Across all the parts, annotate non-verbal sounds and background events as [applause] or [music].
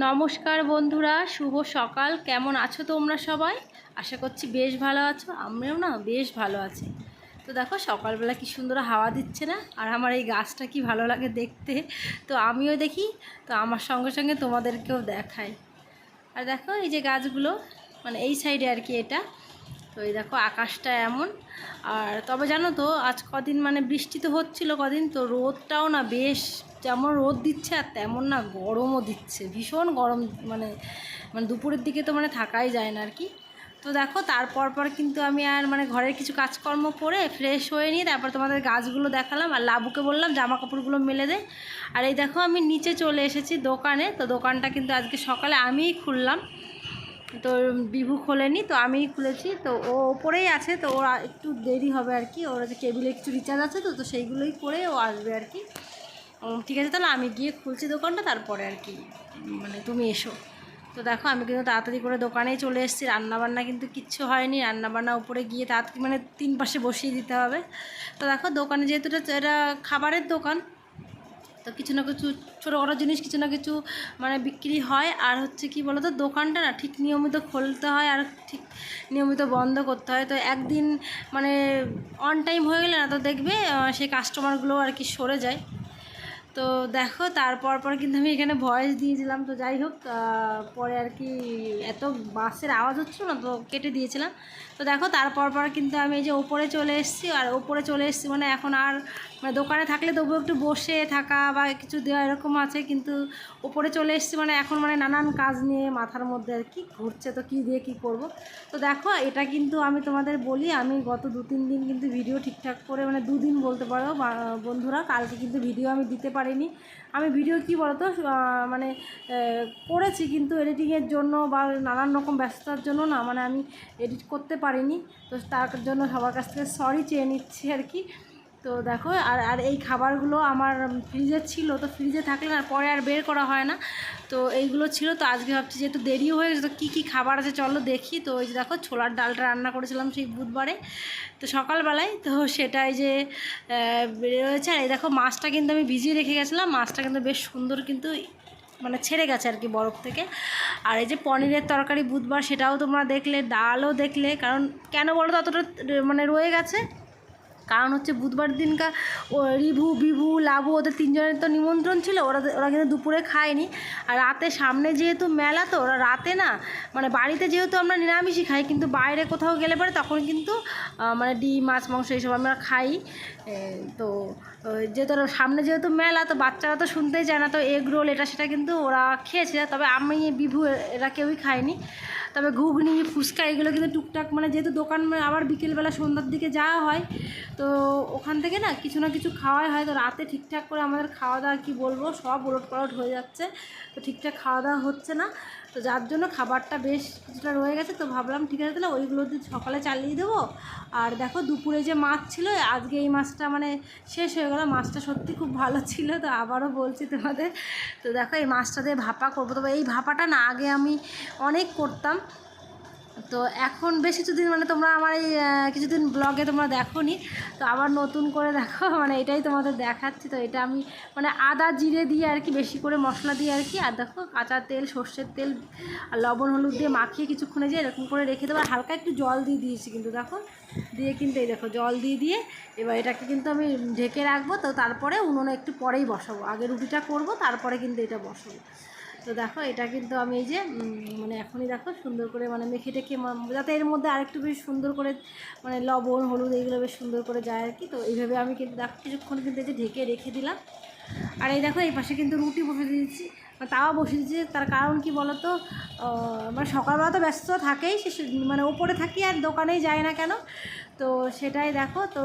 নমস্কার বন্ধুরা, শুভ সকাল। কেমন আছো তোমরা সবাই? আশা করছি বেশ ভালো আছো। আমরাও না বেশ ভালো আছি। তো দেখো, সকালবেলা কি সুন্দর হাওয়া দিচ্ছে না? আর আমার এই গাছটা কি ভালো লাগে দেখতে? তো আমিও দেখি, তো আমার সঙ্গে সঙ্গে তোমাদেরকেও দেখাই। আর দেখো, এই যে গাছগুলো মানে এই সাইডে আর কি এটা। তো এই দেখো আকাশটা এমন। আর তবে জানো তো, আজ কদিন মানে বৃষ্টি তো হচ্ছিল কদিন, তো রোদটাও না বেশ যেমন রোদ দিচ্ছে আর তেমন না গরমও দিচ্ছে। ভীষণ গরম মানে মানে দুপুরের দিকে তো মানে থাকাই যায় না আর কি। তো দেখো তারপর পর কিন্তু আমি আর মানে ঘরের কিছু কাজকর্ম করে ফ্রেশ হয়ে নিয়ে তারপর তোমাদের গাছগুলো দেখালাম। আর লাবুকে বললাম জামা কাপড়গুলো মেলে দে। আর এই দেখো আমি নিচে চলে এসেছি দোকানে। তো দোকানটা কিন্তু আজকে সকালে আমিই খুললাম। তো বিভু খোলেনি, তো আমিই খুলেছি, তো ও ওপরেই আছে, তো ওরা একটু দেরি হবে আর কি, ওর যে কেবিলে কিছু রিচার্জ আছে তো তো সেইগুলোই করে ও আসবে আর কি। ঠিক আছে, তাহলে আমি গিয়ে খুলছি দোকানটা, তারপরে আর কি মানে তুমি এসো। তো দেখো, আমি কিন্তু তাড়াতাড়ি করে দোকানেই চলে এসেছি, রান্নাবান্না কিন্তু কিচ্ছু হয়নি, রান্নাবান্না উপরে গিয়ে তাড়াতাড়ি মানে তিন পাশে বসিয়ে দিতে হবে। তো দেখো, দোকানে যেহেতু এটা খাবারের দোকান তো কিছু না কিছু ছোটো বড়ো জিনিস কিছু না কিছু মানে বিক্রি হয়। আর হচ্ছে কি বলতো, দোকানটা না ঠিক নিয়মিত খুলতে হয় আর ঠিক নিয়মিত বন্ধ করতে হয়। তো একদিন মানে অন টাইম হয়ে গেলে না তো দেখবে সেই কাস্টমারগুলো আর কি সরে যায়। তো দেখো, তারপর পর কিন্তু আমি এখানে ভয়েস দিয়েছিলাম তো যাই হোক পরে আর কি এত বাসের আওয়াজ হচ্ছিল না, তো কেটে দিয়েছিলাম। তো দেখো, তারপর পর কিন্তু আমি এই যে ওপরে চলে এসেছি, আর ওপরে চলে এসেছি মানে এখন আর মানে দোকানে থাকলে তবুও একটু বসে থাকা বা কিছু দেওয়া এরকম আছে, কিন্তু ওপরে চলে এসেছি মানে এখন মানে নানান কাজ নিয়ে মাথার মধ্যে আর কি ঘুরছে, তো কী দিয়ে কী করব। তো দেখো, এটা কিন্তু আমি তোমাদের বলি, আমি গত দু তিন দিন কিন্তু ভিডিও ঠিকঠাক করে মানে দুদিন বলতে পারো বন্ধুরা, কালকে কিন্তু ভিডিও আমি দিতে পারিনি। আমি ভিডিও কি বলতো মানে করেছি কিন্তু এডিটিংয়ের জন্য বা নানান রকম ব্যস্ততার জন্য না মানে আমি এডিট করতে পারিনি। তো তার জন্য সবার কাছ থেকে সরি চেয়ে নিচ্ছি আর কি। তো দেখো, আর আর এই খাবারগুলো আমার ফ্রিজে ছিল, তো ফ্রিজে থাকলে না পরে আর বের করা হয় না। তো এইগুলো ছিল, তো আজকে ভাবছি যেহেতু দেরিও হয়ে গেছে, তো কী কী খাবার আছে চলো দেখি। তো ওই যে দেখো, ছোলার ডালটা রান্না করেছিলাম সেই বুধবারে। তো সকালবেলায়, তো সেটাই যে রয়েছে। আর এই দেখো, মাছটা কিন্তু আমি ভিজিয়ে রেখে গেছিলাম। মাছটা কিন্তু বেশ সুন্দর কিন্তু মানে ছেড়ে গেছে আর কি বরফ থেকে। আর এই যে পনিরের তরকারি বুধবার, সেটাও তোমরা দেখলে, ডালও দেখলে, কারণ কেন বলো তো অতটা মানে রয়ে গেছে। কারণ হচ্ছে বুধবার দিনকা ও, রিভু, বিভু লাভু ওদের তিনজনের তো নিমন্ত্রণ ছিল, ওরা ওরা কিন্তু দুপুরে খায়নি। আর রাতে সামনে যেহেতু মেলা তো, ওরা রাতে না মানে বাড়িতে যেহেতু আমরা নিরামিষই খাই, কিন্তু বাইরে কোথাও গেলে পরে তখন কিন্তু মানে ডিম, মাছ, মাংস এইসব আমরা খাই। তো যেহেতু সামনে যেহেতু মেলা, তো বাচ্চারা তো শুনতেই চায় না, তো এগ রোল এটা সেটা কিন্তু ওরা খেয়েছে, তবে আমি, বিভু এরা কেউই খায়নি। তবে ঘুগনি, ফুচকা এগুলো কিন্তু টুকটাক মানে যেহেতু দোকান মানে আবার বিকেলবেলা সন্ধ্যার দিকে যাওয়া হয়, তো ওখান থেকে না কিছু না কিছু খাওয়াই হয়। তো রাতে ঠিকঠাক করে আমাদের খাওয়া দাওয়া কী বলব, সব উলট পালট হয়ে যাচ্ছে, তো ঠিকঠাক খাওয়া দাওয়া হচ্ছে না। তো যার জন্য খাবারটা বেশ কিছুটা রয়ে গেছে, তো ভাবলাম ঠিক আছে তাহলে ওইগুলো দিয়ে সকালে চালিয়ে দেবো। আর দেখো দুপুরে যে মাছ ছিল, আজকে এই মাছটা মানে শেষ হয়ে গেলো, মাছটা সত্যি খুব ভালো ছিল, তো আবারও বলছি তোমাদের। তো দেখো এই মাছটা দিয়ে ভাপা করব, তবে এই ভাপাটা না আগে আমি অনেক করতাম তো এখন বেশ কিছুদিন মানে তোমরা আমার এই কিছুদিন ব্লগে তোমরা দেখো নি তো আবার নতুন করে দেখো [laughs] মানে এটাই তোমাদের দেখাচ্ছি। তো এটা আমি মানে আদা জিরে দিয়ে আর কি, বেশি করে মশলা দিয়ে আর কি, আর দেখো কাঁচা তেল, সর্ষের তেল আর লবণ, হলুদ দিয়ে মাখিয়ে কিছুক্ষণে যে এরকম করে রেখে দেবো। হালকা একটু জল দিয়ে দিয়েছি কিন্তু দেখো, দিয়ে কিন্তু এই দেখো জল দিয়ে দিয়ে এবার এটাকে কিন্তু আমি ঢেকে রাখব। তো তারপরে উনুনে একটু পরেই বসাবো। আগে রুটিটা করব, তারপরে কিন্তু এটা বসাবো। তো দেখো, এটা কিন্তু আমি এই যে মানে এখনই দেখো সুন্দর করে মানে মেখে টেখে যাতে এর মধ্যে আরেকটু বেশ সুন্দর করে মানে লবণ, হলুদ, এইগুলো বেশ সুন্দর করে যায় আর কি। তো এইভাবে আমি কিন্তু দেখো কিছুক্ষণ কিন্তু এই যে ঢেকে রেখে দিলাম। আর এই দেখো, এই পাশে কিন্তু রুটি বসে দিয়েছি। তাওয়া বসে দিয়েছি তার কারণ কি বলতো? মানে সকালবেলা তো ব্যস্ত থাকেই, সে মানে ওপরে থাকি আর দোকানেই যায় না কেন? তো সেটাই দেখো, তো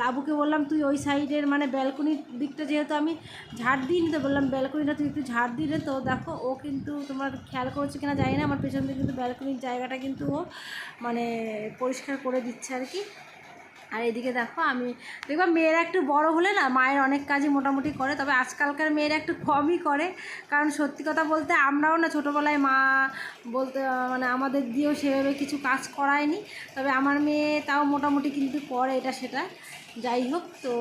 লাবুকে বললাম, তুই ওই সাইডের মানে ব্যালকনির দিকটা যেহেতু আমি ঝাড় দিইনি, তো বললাম ব্যালকনিটা তুই একটু ঝাড় দিলে তো দেখো, ও কিন্তু তোমার খেয়াল করছে কিনা জানি না, আমার পেছন থেকে কিন্তু ব্যালকনির জায়গাটা কিন্তু ও মানে পরিষ্কার করে দিচ্ছে আর কি। আর এদিকে দেখো আমি, দেখবা মেয়েরা একটু বড় হলে না মায়ের অনেক কাজই মোটামুটি করে, তবে আজকালকার মেয়েরা একটু কমই করে। কারণ সত্যি কথা বলতে আমরাও না ছোটোবেলায় মা বলতে মানে আমাদের দিয়েও সেভাবে কিছু কাজ করায়নি, তবে আমার মেয়ে তাও মোটামুটি কিন্তু করে এটা সেটা। যাই হোক, তো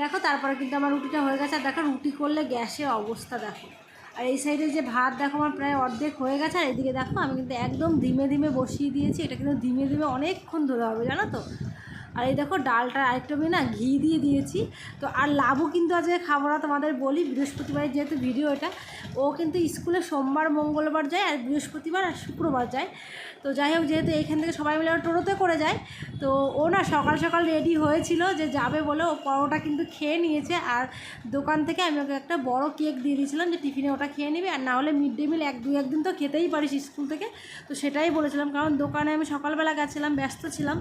দেখো তারপরে কিন্তু আমার রুটিটা হয়ে গেছে। আর দেখো রুটি করলে গ্যাসের অবস্থা দেখো। আর এই সাইডে যে ভাত দেখো আমার প্রায় অর্ধেক হয়ে গেছে। আর এদিকে দেখো আমি কিন্তু একদম ধীমে ধীমে বসিয়ে দিয়েছি। এটা কিন্তু ধীমে ধীমে অনেকক্ষণ ধরে হবে, জানো তো? আর এই দেখো ডালটা আরেকটু আমি না ঘি দিয়ে দিয়েছি। তো আর লাভও কিন্তু আজকে খাব না, তোমাদের বলি, বৃহস্পতিবার যেহেতু ভিডিও এটা, ও কিন্তু স্কুলে সোমবার, মঙ্গলবার যায় আর বৃহস্পতিবার আর শুক্রবার যায়। তো যাই হোক, যেহেতু এইখান থেকে সবাই মিলে টোটোতে করে যায়, তো ও না সকাল সকাল রেডি হয়েছিল যে যাবে বলে ও পরোটা কিন্তু খেয়ে নিয়েছে আর দোকান থেকে আমি ওকে একটা বড় কেক দিয়ে দিয়েছিলাম যে টিফিনে ওটা খেয়ে নিবি আর না হলে মিড ডে মিল এক, দুই, একদিন তো খেতেই পারিস স্কুল থেকে। তো সেটাই বলেছিলাম, কারণ দোকানে আমি সকালবেলা গেছিলাম, ব্যস্ত ছিলাম।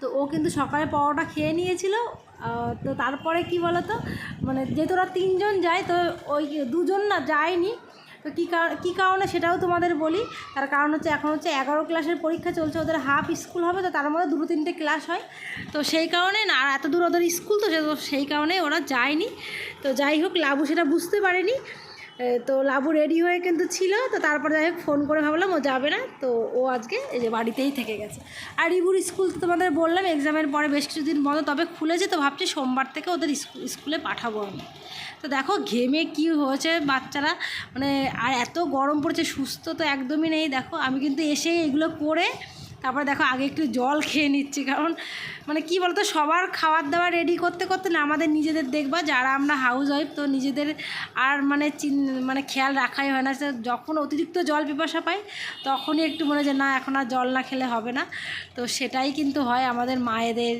তো ও কিন্তু সকালে পরোটা খেয়ে নিয়েছিল তো তারপরে কি বলতো মানে যেহেতু ওরা তিনজন যায়, তো ওই দুজন না যায়নি। তো কী কারণ কী কারণে সেটাও তোমাদের বলি, তার কারণ হচ্ছে এখন হচ্ছে এগারো ক্লাসের পরীক্ষা চলছে, ওদের হাফ স্কুল হবে, তো তার মধ্যে দুটো তিনটে ক্লাস হয়। তো সেই কারণে না, আর এত দূর ওদের স্কুল তো সেই কারণে ওরা যায়নি। তো যাই হোক, লাবু সেটা বুঝতে পারেনি। তো লাবু রেডি হয়ে কিন্তু ছিল, তো তারপরে যাই হোক ফোন করে ভাবলাম ও যাবে না, তো ও আজকে এই যে বাড়িতেই থেকে গেছে। আর রিবুর স্কুল তো তোমাদের বললাম এক্সামের পরে বেশ কিছুদিন বন্ধ, তবে খুলেছে তো ভাবছি সোমবার থেকে ওদের স্কু- স্কুলে পাঠাবো আমি। তো দেখো ঘেমে কি হয়েছে বাচ্চারা মানে আর এত গরম পড়েছে, সুস্থ তো একদমই নেই, দেখো আমি কিন্তু এসে এগুলো করে তারপরে দেখো আগে একটু জল খেয়ে নিচ্ছি, কারণ মানে কি বলতো, সবার খাবার দাবার রেডি করতে করতে না আমাদের নিজেদের দেখবা যারা আমরা হাউস ওয়াইফ তো নিজেদের আর মানে মানে খেয়াল রাখাই হয় না। যখন অতিরিক্ত জল পিপাসা পাই তখনই একটু মনে যে না, এখন আর জল না খেলে হবে না। তো সেটাই কিন্তু হয় আমাদের মায়েদের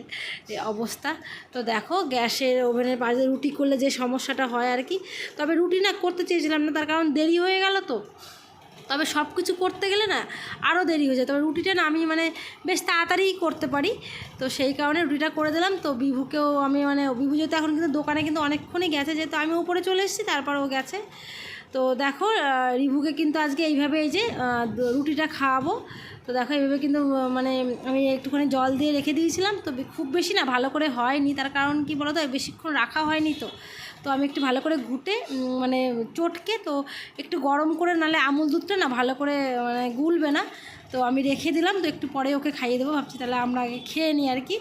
অবস্থা। তো দেখো, গ্যাসের ওভেনের পাশে রুটি করলে যে সমস্যাটা হয় আর কি। তবে রুটি না করতে চেয়েছিলাম না, তার কারণ দেরি হয়ে গেল তো। তবে সব কিছু করতে গেলে না আরও দেরি হয়ে যায়। তবে রুটিটা না আমি মানে বেশ তাড়াতাড়ি করতে পারি। তো সেই কারণে রুটিটা করে দিলাম। তো বিভুকেও আমি মানে বিভু যেহেতু এখন কিন্তু দোকানে কিন্তু অনেকক্ষণই গেছে, যেহেতু আমি উপরে চলে এসেছি, তারপর ও গেছে। তো দেখো রিভুকে কিন্তু আজকে এইভাবে এই যে রুটিটা খাওয়াবো। তো দেখো, এইভাবে কিন্তু মানে আমি একটুখানি জল দিয়ে রেখে দিয়েছিলাম। তো খুব বেশি না, ভালো করে হয়নি। তার কারণ কি বলো তো বেশিক্ষণ রাখা হয়নি তো। তো আমি একটু ভালো করে ঘুটে মানে চটকে, তো একটু গরম করে নালে আমুল দুধটা না ভালো করে মানে গুলবে না। তো আমি রেখে দিলাম, তো একটু পরে ওকে খাইয়ে দেবো। ভাবছি তাহলে আমরা আগে খেয়ে নিই আর কি।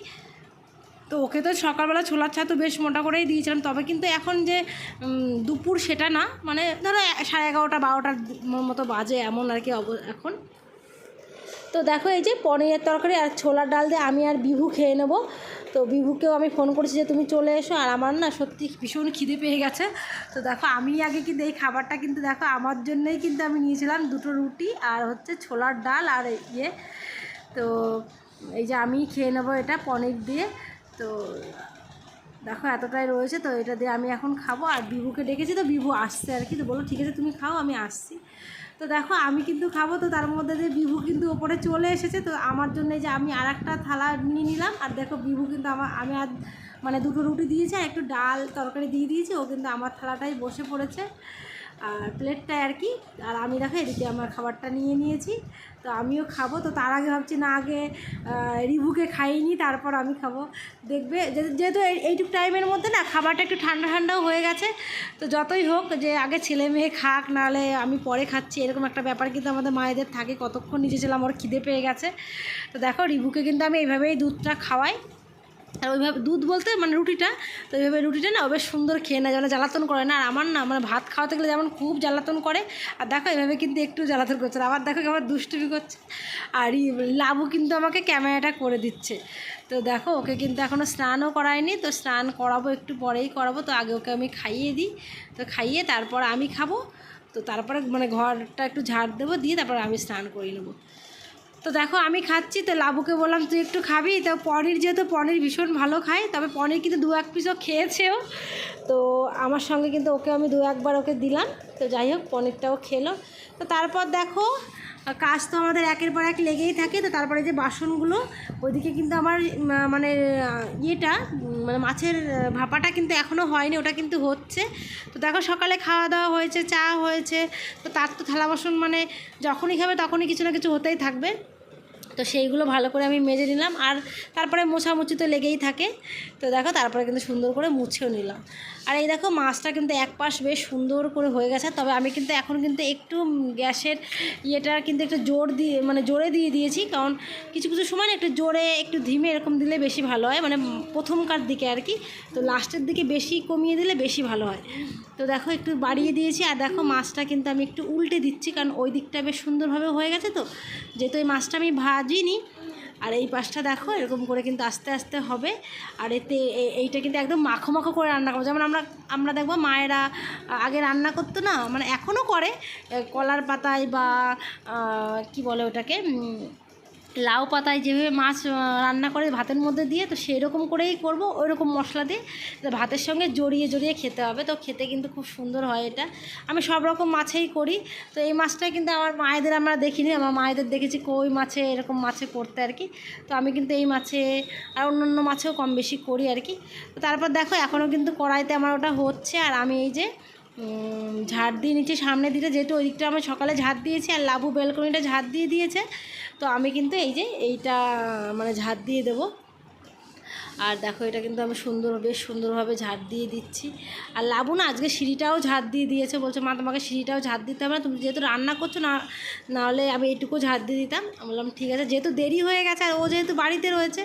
তো ওকে তো সকালবেলা ছোলার চা তো বেশ মোটা করেই দিয়েছিলাম, তবে কিন্তু এখন যে দুপুর সেটা না মানে ধরো সাড়ে এগারোটা, বারোটার মতো বাজে এমন আর কি এখন। তো দেখো এই যে পনিরের তরকারি আর ছোলার ডাল দিয়ে আমি আর বিভু খেয়ে নেব। তো বিভুকেও আমি ফোন করেছি যে তুমি চলে এসো আর আমার না সত্যি ভীষণ খিদে পেয়ে গেছে। তো দেখো আমি আগে কিন্তু এই খাবারটা কিন্তু দেখো আমার জন্যই কিন্তু আমি নিয়েছিলাম দুটো রুটি আর হচ্ছে ছোলার ডাল আর ইয়ে। তো এই যে আমি খেয়ে নেব এটা পনির দিয়ে। তো দেখো এতটাই রয়েছে তো এটা দিয়ে আমি এখন খাব আর বিভুকে ডেকেছি তো বিভু আসছে আর কি। তো বলো ঠিক আছে, তুমি খাও, আমি আসছি। তো দেখো, আমি কিন্তু খাব, তো তার মধ্যে যে বিভু কিন্তু ওপরে চলে এসেছে, তো আমার জন্য যে আমি আর একটা থালা নিয়ে নিলাম। আর দেখো, বিভু কিন্তু আমার, আমি আর মানে দুটো রুটি দিয়েছি, আর একটু ডাল তরকারি দিয়ে দিয়েছি, ও কিন্তু আমার থালাটাই বসে পড়েছে। আর প্লেটটায় আর কি, আর আমি দেখো এদিকে আমার খাবারটা নিয়ে নিয়েছি। তো আমিও খাব, তো তার আগে ভাবছি না আগে রিভুকে খাইনি তারপর আমি খাব। দেখবে যেহেতু এই- এইটুকু টাইমের মধ্যে না খাবারটা একটু ঠান্ডা ঠান্ডাও হয়ে গেছে। তো যতই হোক যে আগে ছেলে মেয়ে খাক, নাহলে আমি পরে খাচ্ছি, এরকম একটা ব্যাপার কিন্তু আমাদের মায়েদের থাকে। কতক্ষণ নিজে ছিলাম, ওর খিদে পেয়ে গেছে। তো দেখো রিভুকে কিন্তু আমি এইভাবেই দুধটা খাওয়াই। আর ওইভাবে দুধ বলতে মানে রুটিটা, তো ওইভাবে রুটিটা না বেশ সুন্দর খেয়ে না যেন জ্বালাতন করে না। আর আমার না মানে ভাত খাওয়াতে গেলে যেমন খুব জ্বালাতন করে, আর দেখো এভাবে কিন্তু একটু জ্বালাতন করছে। আবার দেখো কেমন দুষ্টুমি করছে। আর ই লাবু কিন্তু আমাকে ক্যামেরাটা করে দিচ্ছে। তো দেখো ওকে কিন্তু এখনও স্নানও করায়নি, তো স্নান করাবো একটু পরেই করাবো। তো আগে ওকে আমি খাইয়ে দিই। তো খাইয়ে তারপর আমি খাব। তো তারপরে মানে ঘরটা একটু ঝাড় দেবো, দিয়ে তারপর আমি স্নান করে নেব। তো দেখো আমি খাচ্ছি, তো লাবুকে বললাম, তুই একটু খাবি? তো পনির যেহেতু পনির ভীষণ ভালো খাই তবে পনির কিন্তু দু এক পিসও খেয়েছেও। তো আমার সঙ্গে কিন্তু ওকে আমি দু একবার ওকে দিলাম। তো যাই হোক, পনিরটাও খেলো। তো তারপর দেখো কাজ তো আমাদের একের পর এক লেগেই থাকে, তো তারপরে যে বাসনগুলো, ওইদিকে কিন্তু আমার মানে ইয়েটা মানে মাছের ভাপাটা কিন্তু এখনও হয়নি, ওটা কিন্তু হচ্ছে। তো দেখো সকালে খাওয়া দাওয়া হয়েছে, চা হয়েছে, তো তার তো থালা বাসন মানে যখনই খাবে তখনই কিছু না কিছু হতেই থাকবে। তো সেইগুলো ভালো করে আমি মেজে নিলাম আর তারপরে মোছামুছি তো লেগেই থাকে। তো দেখো তারপরে কিন্তু সুন্দর করে মুছেও নিলাম। আর এই দেখো মাছটা কিন্তু এক পাশ বেশ সুন্দর করে হয়ে গেছে। তবে আমি কিন্তু এখন কিন্তু একটু গ্যাসের ইয়েটা কিন্তু একটু জোর দিয়ে মানে জোরে দিয়ে দিয়েছি। কারণ কিছু কিছু সময় একটু জোরে একটু ধিমে এরকম দিলে বেশি ভালো হয়। মানে প্রথমকার দিকে আর কি। তো লাস্টের দিকে বেশি কমিয়ে দিলে বেশি ভালো হয়। তো দেখো একটু বাড়িয়ে দিয়েছি আর দেখো মাছটা কিন্তু আমি একটু উল্টে দিচ্ছি কারণ ওই দিকটা বেশ সুন্দরভাবে হয়ে গেছে তো। যেহেতু এই মাছটা আমি ভাজিনি, আর এই পাশটা দেখো এরকম করে কিন্তু আস্তে আস্তে হবে। আর এতে এইটা কিন্তু একদম মাখো মাখো করে রান্না করব। যেমন আমরা আমরা দেখব মায়েরা আগে রান্না করতো না মানে এখনও করে কলার পাতায় বা কি বলে ওটাকে লাউ পাতায় যেভাবে মাছ রান্না করে ভাতের মধ্যে দিয়ে, তো সেই রকম করেই করব। ওই রকম মশলা দিয়ে ভাতের সঙ্গে জড়িয়ে জড়িয়ে খেতে হবে। তো খেতে কিন্তু খুব সুন্দর হয় এটা। আমি সব রকম মাছেই করি। তো এই মাছটা কিন্তু আমার মায়েদের আমরা দেখিনি। আমার মায়েদের দেখেছি কই মাছে, এরকম মাছে করতে আর কি। তো আমি কিন্তু এই মাছে আর অন্য অন্য মাছেও কম বেশি করি আর কি। তো তারপর দেখো এখনও কিন্তু কড়াইতে আমার ওটা হচ্ছে। আর আমি এই যে ঝাড় দিয়ে নিচে সামনে দিতে যেহেতু ওই দিকটা আমি সকালে ঝাড় দিয়েছি, আর লাবু বেলকনিটা ঝাড় দিয়ে দিয়েছে তো আমি কিন্তু এই যে এইটা মানে ঝাড় দিয়ে দেবো। আর দেখো এটা কিন্তু আমি সুন্দর, বেশ সুন্দরভাবে ঝাড় দিয়ে দিচ্ছি। আর লাবু না আজকে সিঁড়িটাও ঝাড় দিয়ে দিয়েছে, বলছে, মা, তোমাকে সিঁড়িটাও ঝাড় দিতে হবে না, তুমি যেহেতু রান্না করছ, না, নাহলে আমি এইটুকু ঝাড় দিয়ে দিতাম। বললাম, ঠিক আছে, যেহেতু দেরি হয়ে গেছে, আর ও যেহেতু বাড়িতে রয়েছে,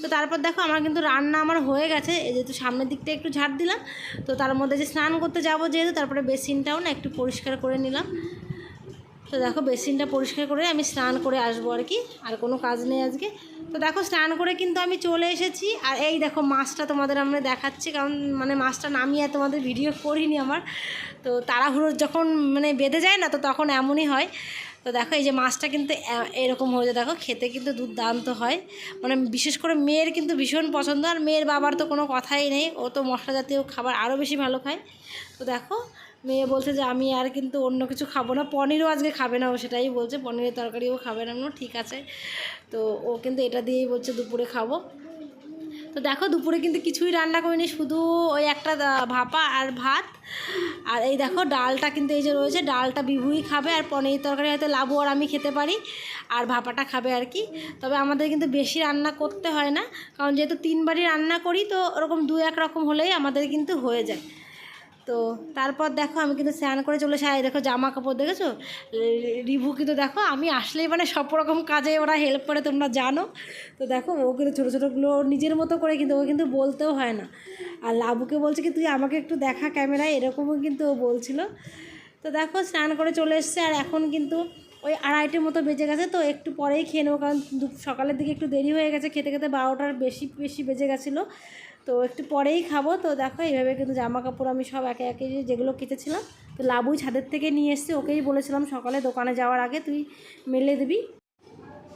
তো তারপর দেখো আমার কিন্তু রান্না আমার হয়ে গেছে, এই যেহেতু সামনের দিকটা একটু ঝাড় দিলাম, তো তার মধ্যে যে স্নান করতে যাব যেহেতু, তারপরে বেসিনটাও না একটু পরিষ্কার করে নিলাম। তো দেখো বেসিনটা পরিষ্কার করে আমি স্নান করে আসব আর কি, আর কোনো কাজ নেই আজকে। তো দেখো স্নান করে কিন্তু আমি চলে এসেছি, আর এই দেখো মাছটা তোমাদের আমরা দেখাচ্ছি, কারণ মানে মাছটা নামিয়ে তোমাদের ভিডিও করিনি আমার। তো তাড়াহুড়ো যখন মানে বেঁধে যায় না, তো তখন এমনই হয়। তো দেখো এই যে মাছটা কিন্তু এরকম হয়ে যায় দেখো খেতে কিন্তু দুর্দান্ত হয়। মানে বিশেষ করে মেয়ের কিন্তু ভীষণ পছন্দ, আর মেয়ের বাবার তো কোনো কথাই নেই, ও তো মশলা জাতীয় খাবার আরও বেশি ভালো খায়। তো দেখো মেয়ে বলছে যে, আমি আর কিন্তু অন্য কিছু খাব না। পনিরও আজকে খাবে না ও, সেটাই বলছে। পনিরের তরকারিও খাবে না। ঠিক আছে। তো ও কিন্তু এটা দিয়েই বলছে, দুপুরে খাব। তো দেখো, দুপুরে কিন্তু কিছুই রান্না করিনি। শুধু ওই একটা ভাপা আর ভাত। আর এই দেখো, ডালটা কিন্তু এই যে রয়েছে, ডালটা বিভুই খাবে আর পনির তরকারি হয়তো লাবু আর আমি খেতে পারি। আর ভাপাটা খাবে আর কি। তবে আমাদের কিন্তু বেশি রান্না করতে হয় না। কারণ যেহেতু তিনবারই রান্না করি, তো ওরকম দু এক রকম হলেই আমাদের কিন্তু হয়ে যায়। তো তারপর দেখো আমি কিন্তু স্নান করে চলে এসে দেখো জামা কাপড় দেখেছ? রিভু কিন্তু দেখো, আমি আসলেই মানে সব রকম কাজে ওরা হেল্প করে, তোমরা জানো। তো দেখো, ও কিন্তু ছোটো ছোটোগুলো নিজের মতো করে কিন্তু ও কিন্তু বলতেও হয় না। আর লাবুকে বলছে কি, তুই আমাকে একটু দেখা ক্যামেরায়, এরকমও কিন্তু ও বলছিল। তো দেখো, স্নান করে চলে এসছে, আর এখন কিন্তু ওই আড়াইটের মতো বেজে গেছে, তো একটু পরেই খেয়ে নেব, কারণ সকালের দিকে একটু দেরি হয়ে গেছে, খেতে খেতে বারোটার বেশি বেশি বেজে গেছিল। তো একটু পরেই খাব। তো দেখো, এইভাবে কিন্তু জামা কাপড় আমি সব একে একে যেগুলো কেটেছিলাম, তো লাবুই ছাদের থেকে নিয়ে এসছে, ওকেই বলেছিলাম সকালে দোকানে যাওয়ার আগে তুই মেলে দিবি।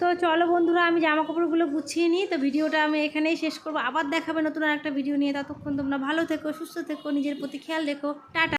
তো চলো বন্ধুরা, আমি জামা কাপড়গুলো গুছিয়ে নিই, তো ভিডিওটা আমি এখানেই শেষ করব। আবার দেখাবে নতুন আর একটা ভিডিও নিয়ে, ততক্ষণ তোমরা ভালো থেকো, সুস্থ থেকো, নিজের প্রতি খেয়াল রেখো। টাটা।